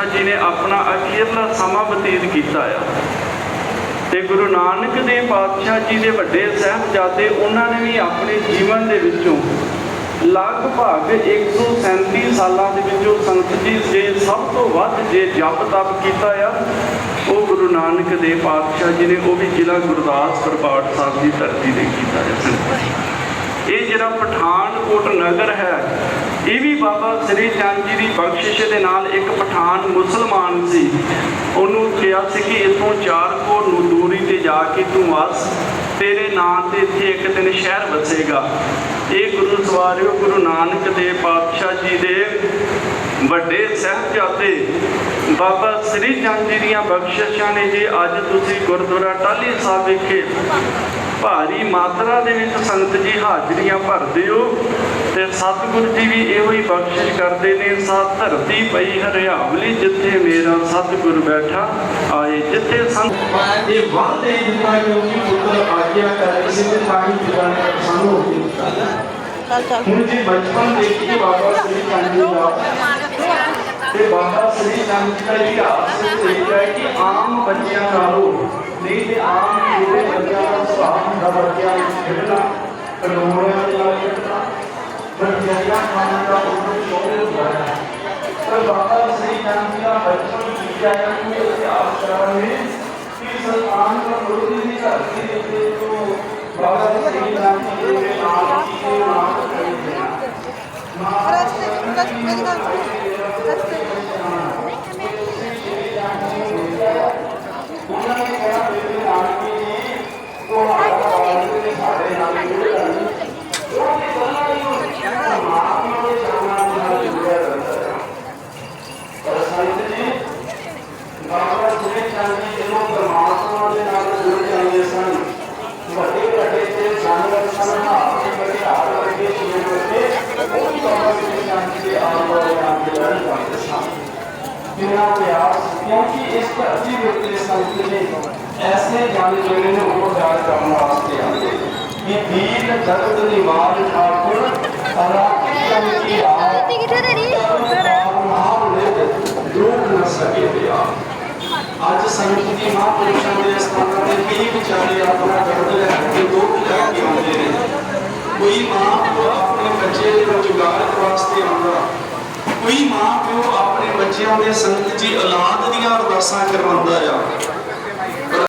ਪਾਤਸ਼ਾਹ ਜੀ ਨੇ ਆਪਣਾ ਅਖੀਰਲਾ ਸਮਾਂ ਬਤੀਤ ਕੀਤਾ ਆ। ਤੇ ਗੁਰੂ ਨਾਨਕ ਦੇਵ ਪਾਤਸ਼ਾਹ ਜੀ ਦੇ ਵੱਡੇ ਸਾਹਿਬਜ਼ਾਦੇ, ਉਹਨਾਂ ਨੇ ਵੀ ਆਪਣੇ ਜੀਵਨ ਦੇ ਵਿੱਚੋਂ ਲਗਭਗ 137 ਸਾਲਾਂ ਦੇ ਵਿੱਚੋਂ ਸੰਤ ਜੀ ਜੇ ਸਭ ਤੋਂ ਵੱਧ ਜੇ ਜਪ ਤਪ ਕੀਤਾ ਆ, ਉਹ ਗੁਰੂ ਨਾਨਕ ਦੇਵ ਪਾਤਸ਼ਾਹ ਜੀ ਨੇ, ਉਹ ਵੀ ਜ਼ਿਲ੍ਹਾ ਗੁਰਦਾਸ ਦਰਬਾਰ ਸਾਹਿਬ ਦੀ ਧਰਤੀ ਤੇ ਕੀਤਾ ਹੈ ਇਹ ਜਿਹੜਾ ਪਠਾਨਕੋਟ ਨਗਰ ਹੈ ਇਹ ਵੀ ਬਾਬਾ ਸ੍ਰੀ ਚੰਦ ਜੀ ਦੀ ਬਖਸ਼ਿਸ਼ ਦੇ ਨਾਲ ਇੱਕ ਪਠਾਨ ਮੁਸਲਮਾਨ ਸੀ। ਉਹਨੂੰ ਕਿਹਾ ਸੀ ਕਿ ਇਥੋਂ ਚਾਰ ਕੋਹ ਨੂੰ ਦੂਰੀ ਤੇ ਜਾ ਕੇ ਤੂੰ ਵਸ, ਤੇਰੇ ਨਾਂ ਤੇ ਇੱਥੇ ਇੱਕ ਦਿਨ ਸ਼ਹਿਰ ਵਸੇਗਾ। ਇਹ ਗੁਰੂ ਸਵਾਰਿਓ ਗੁਰੂ ਨਾਨਕ ਦੇਵ ਪਾਤਸ਼ਾਹ ਜੀ ਦੇ ਵੱਡੇ ਸਾਹਿਬਜ਼ਾਦੇ ਬਾਬਾ ਸ੍ਰੀ ਚੰਦ ਜੀ ਦੀਆਂ ਬਖਸ਼ਿਸ਼ਾਂ ਨੇ ਜੇ ਅੱਜ ਤੁਸੀਂ ਗੁਰਦੁਆਰਾ ਟਾਹਲੀ ਸਾਹਿਬ ਵਿਖੇ ਭਾਰੀ ਮਾਤਰਾ ਦੇ ਵਿੱਚ ਸੰਗਤ ਜੀ ਹਾਜ਼ਰੀਆਂ ਭਰਦੇ ਹੋ ਤੇ ਸਤਿਗੁਰ ਜੀ ਵੀ ਇਹੋ ਹੀ ਬਖਸ਼ਿਸ਼ ਕਰਦੇ ਨੇ ਸਾ ਧਰਤੀ ਪਈ ਹਰਿਆਵਲੀ ਜਿੱਥੇ ਮੇਰਾ ਸਤਿਗੁਰ ਬੈਠਾ ਆਏ ਜਿੱਥੇ ਸੰਤ ਇਹ ਵਾਅਦੇ ਜਿੰਨਾ ਕਿਉਂਕਿ ਪੁੱਤਰ ਆਗਿਆ ਕਰ ਕਿਸੇ ਦੇ ਦਾ ਪਸੰਦ ਹੋ ਚੱਲ ਹੁਣ ਜੀ ਬਚਪਨ ਦੇਖੀ ਬਾਬਾ ਸ੍ਰੀ ਚੰਦ ਜੀ ਦਾ ਬਾਬਾ ਸ੍ਰੀ ਚੰਦ ਜੀ ਦਾ ਇਤਿਹਾਸ ਇਹ ਹੈ ਕਿ ਆਮ ਬੱਚਿਆਂ ਨਾਲੋਂ ਨਹੀਂ ਤੇ ਆਮ ਜਿਹੜੇ ਬੱਚਿਆਂ ਦਾ ਸੁਭਾਅ ਹੁੰਦਾ ਬੱਚਿਆਂ ਵਿੱਚ ਖੇਡਣਾ ਕਲੋੜਿਆਂ ਦੇ ਨਾਲ ਖੇਡਣਾ ਬੱਚਿਆਂ ਦਾ ਖਾਣ ਦਾ ਉਹਨਾਂ ਨੂੰ ਸ਼ੌਕ ਹੁੰਦਾ ਹੈ ਪਰ ਬਾਬਾ ਸ੍ਰੀ ਚੰਦ ਜੀ ਦਾ ਬਚਪਨ ਬੀਤਿਆ ਹੈ ਕਿ ਇਤਿਹਾਸ ਕਰਾਂਗੇ ਕਿ ਸਰਕਾਰ ਦਾ ਵਿਰੋਧੀ ਦੀ ਧਰਤੀ ਦੇ ਉੱਤੇ ਜੋ ਬਾਬਾ ਸ੍ਰੀ ਚੰਦ ਜੀ ਦੇ ਨਾਲ ਕੀ ਦੇ ਨਾਲ ਕਰੀ ਹੈ ਰਸਤੇ ਰਸਤੇ ਮੇਰੀ ਗੱਲ ਸੁਣ ਰਸਤੇ ਉਹਨਾਂ ਨੇ ਕਿਹਾ ਮੇਰੇ ਨਾਲ ਕੀ ਉਹ ਆਵਾਜ਼ ਦੇ ਸਾਡੇ ਨਾਲ ਜੁੜੇ ਹਨ ਉਹ ਵੀ ਗੱਲਾਂ ਹੀ ਹੁੰਦੀਆਂ ਪਰਮਾਤਮਾ ਦੇ ਸਾਹਮਣੇ ਨਾਲ ਜੁੜਿਆ ਰਹਿੰਦਾ ਚਮਕੀ ਆ ਰੋਟੀ ਕਿੱਥੇ ਤੇਰੀ ਲੋਕ ਨਾ ਸਕੇ ਪਿਆ। ਅੱਜ ਸੰਗਤ ਦੀ ਮਹਾਂਪੁਰਸ਼ਾਂ ਦੇ ਸਥਾਨਾਂ ਤੇ ਕਈ ਵਿਚਾਰੇ ਆਪਣਾ ਦਰਦ ਲੈ ਕੇ ਦੁੱਖ ਲੈ ਕੇ ਆਉਂਦੇ ਨੇ। ਕੋਈ ਮਾਂ ਪਿਓ ਆਪਣੇ ਬੱਚੇ ਦੇ ਰੁਜ਼ਗਾਰ ਵਾਸਤੇ ਆਉਂਦਾ। ਕੋਈ ਮਾਂ ਪਿਓ ਆਪਣੇ ਬੱਚਿਆਂ ਦੇ ਸੰਗਤ ਜੀ ਔਲਾਦ ਦੀਆਂ ਅਰਦਾਸਾਂ ਕਰਵਾਉਂਦਾ ਆ।